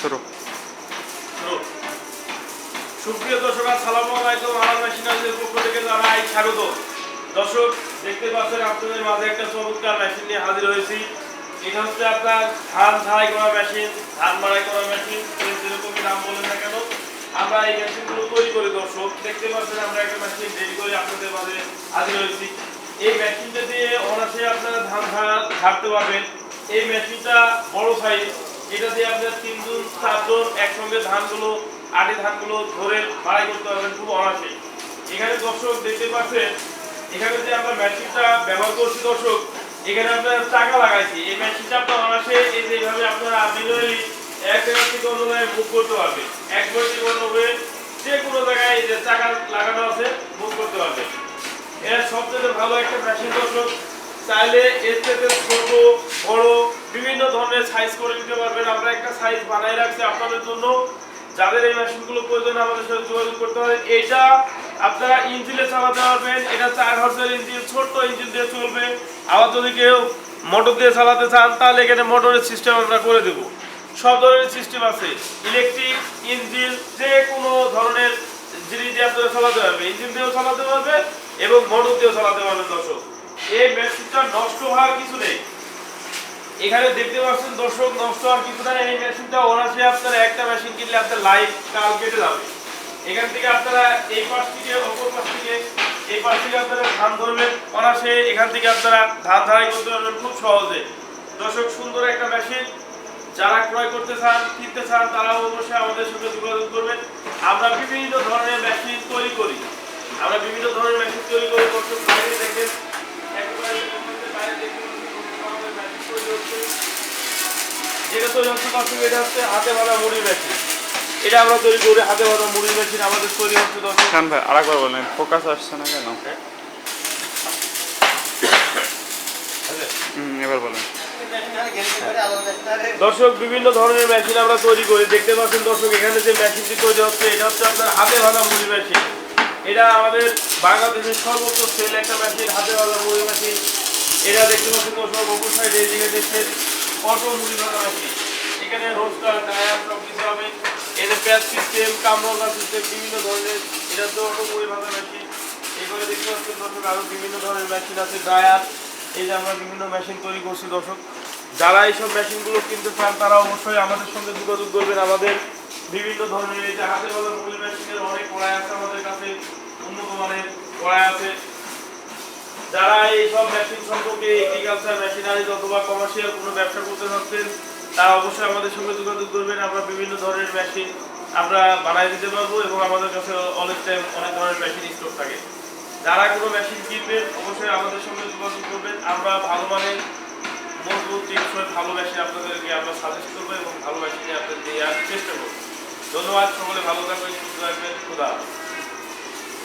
শুরু। সুপ্রিয় দর্শক, আসসালামু আলাইকুম। আমার মেশিনারিদের পক্ষ থেকে জানাই স্বাগত। দর্শক, দেখতে পাচ্ছেন আপনাদের মাঝে একটা চমৎকার মেশিন নিয়ে হাজির হয়েছি। এটা হচ্ছে আপনার ধান ঝাড়াই করা মেশিন ধান মাড়াই করা মেশিন যে যেরকমই নাম বলেন না কেন, আমরা এই মেশিনগুলো তৈরি করি, দর্শক। দেখতে পাচ্ছেন, আমরা একটা মেশিন রেডি করে আপনাদের মাঝে হাজির হয়েছি। এই মেশিনটা দিয়ে অনাসে আপনারা ধান ঝাড়া ঝাড়তে পারবেন। এই মেশিনটা বড় সাইজ এটা দিয়ে আপনার তিনজন, চারজন একসঙ্গে ধানগুলো, আটি ধানগুলো ধরে মাড়াই করতে পারবেন খুব অনাসে এখানে দর্শক দেখতে পাচ্ছেন, এখানে যে আমরা মেশিনটা ব্যবহার করছি দর্শক, এখানে আপনার চাকা লাগাইছি। এই মেশিনটা আপনার অনাসে এই যে এইভাবে আপনারা ম্যানুয়ালি এক জায়গা থেকে অন্য জায়গায় মুভ করতে পারবে। একবার থেকে অন্য হয়ে যে কোনো জায়গায় যে চাকা লাগানো আছে মুভ করতে পারবে। এর সবচেয়ে ভালো একটা মেশিন দর্শক, চাইলে এর থেকে ছোট ধরনের সাইজ করে নিতে পারবেন। আমরা একটা সাইজ বানাই রাখছি আপনাদের জন্য। যাদের এই মেশিনগুলো প্রয়োজন, আমাদের সাথে যোগাযোগ করতে পারেন। এটা আপনারা ইঞ্জিনে চালাতে পারবেন। এটা চার হর্সের ইঞ্জিন, ছোট্ট ইঞ্জিন দিয়ে চলবে। আবার যদি কেউ মোটর দিয়ে চালাতে চান, তাহলে এখানে মোটরের সিস্টেম আমরা করে দেবো। সব ধরনের সিস্টেম আছে। ইলেকট্রিক ইঞ্জিন যে কোনো ধরনের জিনিস দিয়ে আপনারা চালাতে পারবে ইঞ্জিন দিয়েও চালাতে পারবে এবং মোটর দিয়েও চালাতে পারবেন, দর্শক। এই মেশিনটা নষ্ট হওয়ার কিছু নেই। এখানে দেখতে পাচ্ছেন দর্শক, নষ্ট হওয়ার কিছু নেই। এই মেশিনটা অনাসে আপনারা একটা মেশিন কিনলে আপনার লাইফ কাল কেটে যাবে। এখান থেকে আপনারা এই পাশ থেকে, অপর পাশ থেকে, এই পাশ থেকে আপনারা ধান ধরবেন। অনাসে এখান থেকে আপনারা ধান ধারাই করতে পারবেন খুব সহজে। দর্শক, সুন্দর একটা মেশিন। যারা ক্রয় করতে চান, কিনতে চান তারা অবশ্যই আমাদের সঙ্গে যোগাযোগ করবেন। আমরা বিভিন্ন ধরনের মেশিন তৈরি করি। আমরা বিভিন্ন ধরনের মেশিন তৈরি করি, দর্শক বাইরে দেখেন একেবারে বাইরে দেখতে পাচ্ছেন আমাদের মেশিন তৈরি হচ্ছে যেটা তৈরি হচ্ছে দর্শক এটা হচ্ছে হাতে বাঁধা মুড়ি মেশিন এটা আমরা তৈরি করি হাতে বাঁধা মুড়ি মেশিন আমাদের তৈরি হচ্ছে দর্শক খান ভাই আরেকবার বলেন ফোকাস আসছে না কেন? এবার বলেন। দর্শক বিভিন্ন ধরনের মেশিন আমরা তৈরি করি। দেখতে পাচ্ছেন দর্শক এখানে যে মেশিনটি তৈরি হচ্ছে এটা হচ্ছে আপনার হাতে ভাঙা মুড়ি মেশিন এটা আমাদের বাংলাদেশের সর্বোচ্চ সেল একটা মেশিন হাতে ভাঙা মুড়ি মেশিন এটা দেখতে পাচ্ছেন দর্শক অপর সাইডে এদিকে দেখছেন। অটো মুড়ি ভাঙা মেশিন এখানে রোস্টার ডায়ার সব কিছু হবে। এদের প্যাচ সিস্টেম কামড়া সিস্টেম, বিভিন্ন ধরনের এটা তো অটো মুড়ি ভাঙা মেশিন দেখতে পাচ্ছেন দর্শক আরও বিভিন্ন ধরনের মেশিন আছে ড্রায়ার এই যে আমরা বিভিন্ন মেশিন তৈরি করছি দর্শক। যারা এইসব মেশিনগুলো কিনতে চান, তারা অবশ্যই আমাদের সঙ্গে যোগাযোগ করবেন। আমাদের বিভিন্ন ধরনের এই যে হাতে বলা মূল মেশিনের অনেক কড়াই আছে আমাদের কাছে উন্নত মানের কড়াই আছে এইসব মেশিন সম্পর্কে এগ্রিকালচার মেশিনারি অথবা কমার্শিয়াল কোনো ব্যবসা করতে চাচ্ছেন তারা অবশ্যই আমাদের সঙ্গে যোগাযোগ করবেন। আমরা বিভিন্ন ধরনের মেশিন আমরা বানাই দিতে পারব এবং আমাদের কাছে অনেক টাইম অনেক ধরনের মেশিন স্টক থাকে। যারা কোনো মেশিন কিনবেন, অবশ্যই আমাদের সঙ্গে যোগাযোগ করবেন। আমরা ভালো মানের, মজবুত, টেকসই, ভালো মেশিন আপনাদেরকে আমরা সাজেস্ট করব এবং ভালো মেশিনে আপনাদের দেওয়ার চেষ্টা করব। ধন্যবাদ, সকলে ভালো থাকবেন, সুস্থ থাকবেন, খুদা।